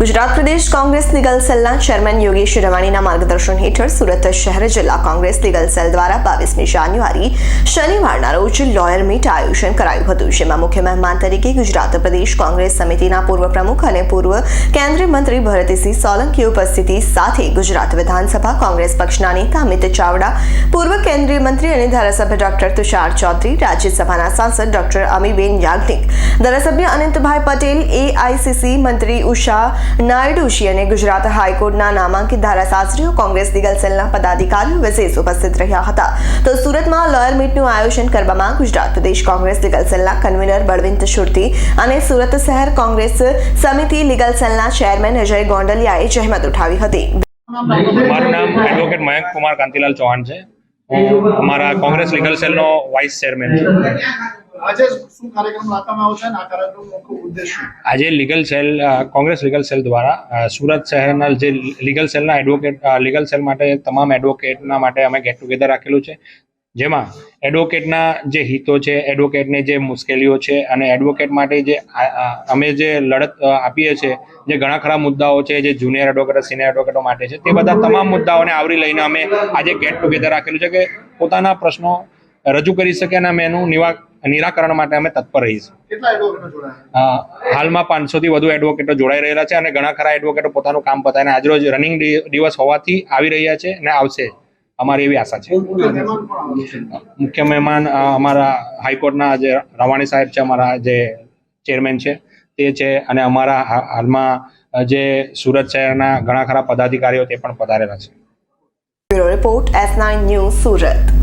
ગુજરાત પ્રદેશ Congress legal સેલના chairman Yogesh રવાણીના માર્ગદર્શન હેઠળ સુરત શહેર જિલ્લા કોંગ્રેસ લીગલ સેલ દ્વારા બાવીસમી જાન્યુઆરી શનિવારના રોજ લોયર મીટ આયોજન કરાયું હતું, જેમાં મુખ્ય મહેમાન તરીકે ગુજરાત પ્રદેશ કોંગ્રેસ સમિતિના પૂર્વ પ્રમુખ અને પૂર્વ કેન્દ્રીય મંત્રી ભરતસિંહ સોલંકી ઉપસ્થિતિ સાથે ગુજરાત વિધાનસભા કોંગ્રેસ પક્ષના નેતા અમિત ચાવડા, પૂર્વ કેન્દ્રીય મંત્રી અને ધારાસભ્ય ડોક્ટર તુષાર ચૌધરી, રાજ્યસભાના સાંસદ ડોક્ટર અમીબેન યાજ્ઞિક, ધારાસભ્ય અનંતભાઈ પટેલ, એઆઈસીસી મંત્રી ઉષા નાયડુશી અને ગુજરાત હાઈકોર્ટના નામાંકિત ધારાશાસ્ત્રીઓ કોંગ્રેસ લીગલ સેલના પદાધિકારીઓ વિશેષ ઉપસ્થિત રહ્યા હતા. તો સુરતમાં લોયર મીટનું આયોજન કરવામાં ગુજરાત પ્રદેશ કોંગ્રેસ લીગલ સેલના કન્વીનર બળવંત શુરતી અને સુરત શહેર કોંગ્રેસ સમિતિ લીગલ સેલના ચેરમેન અજય ગોંડલિયાએ જહેમત ઉઠાવી હતી. મારું નામ એડવોકેટ મયંક કુમાર કાંતિલાલ ચૌહાણ છે. અમારા કોંગ્રેસ લીગલ સેલનો વાઇસ ચેરમેન છું. આજે legal cell Congress legal cell દ્વારા સુરત શહેરના જે લીગલ સેલના એડવોકેટ લીગલ સેલ માટે તમામ એડવોકેટના માટે અમે ગેટ ટુગેધર રાખેલું છે. જેમાં એડવોકેટના જે હિતો છે એડવોકેટની જે મુશ્કેલીઓ છે અને એડવોકેટ માટે જે અમે જે લડત આપીએ છીએ, જે ઘણા ખરા મુદ્દાઓ છે, જે જુનિયર એડવોકેટ સિનિયર એડવોકેટો માટે છે, તે બધા તમામ મુદ્દાઓને આવરી લઈને અમે આજે ગેટ ટુગેધર રાખેલું છે કે પોતાના પ્રશ્નો રજૂ કરી શકે અને અમે એનું નિરાકરણ માટે અમે તત્પર રહીશું. હાલમાં પાંચસોથી વધુ એડવોકેટો જોડાઈ રહેલા છે અને ઘણા ખરા એડવોકેટો પોતાનું કામ પતાવીને આજરોજ રનિંગ દિવસ હોવાથી આવી રહ્યા છે અને આવશે. અમારી એવી આશા છે. મુખ્ય મહેમાન અમારા હાઈકોર્ટના જે રવાણી સાહેબ છે અમારા જે ચેરમેન છે તે છે અને અમારા હાલમાં જે સુરત શહેરના ઘણા ખરા પદાધિકારીઓ તે પણ પધારેલા છે. Report S nine news Surat.